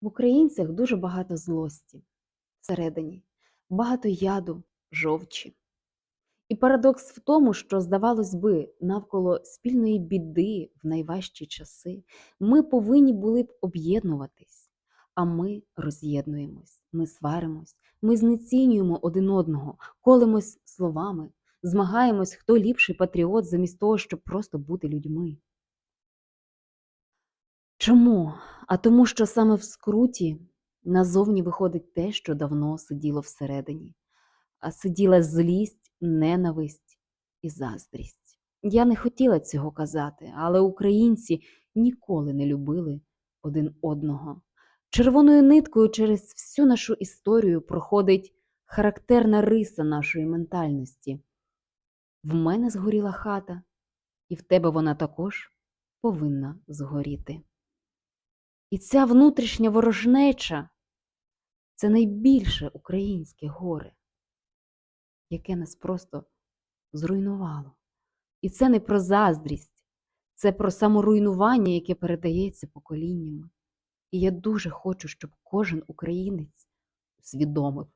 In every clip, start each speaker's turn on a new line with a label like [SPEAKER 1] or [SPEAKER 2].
[SPEAKER 1] В українцях дуже багато злості всередині, багато яду, жовчі. І парадокс в тому, що, здавалось би, навколо спільної біди в найважчі часи ми повинні були б об'єднуватись, а ми роз'єднуємось, ми сваримось, ми знецінюємо один одного, колемось словами, змагаємось, хто ліпший патріот, замість того, щоб просто бути людьми. Чому? А тому, що саме в скруті назовні виходить те, що давно сиділо всередині, а сиділа злість, ненависть і заздрість. Я не хотіла цього казати, але українці ніколи не любили один одного. Червоною ниткою через всю нашу історію проходить характерна риса нашої ментальності. В мене згоріла хата, і в тебе вона також повинна згоріти. І ця внутрішня ворожнеча це найбільше українське горе, яке нас просто зруйнувало. І це не про заздрість, це про саморуйнування, яке передається поколіннями. І я дуже хочу, щоб кожен українець усвідомив,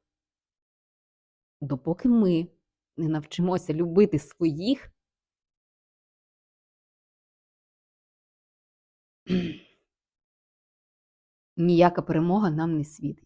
[SPEAKER 1] допоки ми не навчимося любити своїх. ніяка перемога нам не світить.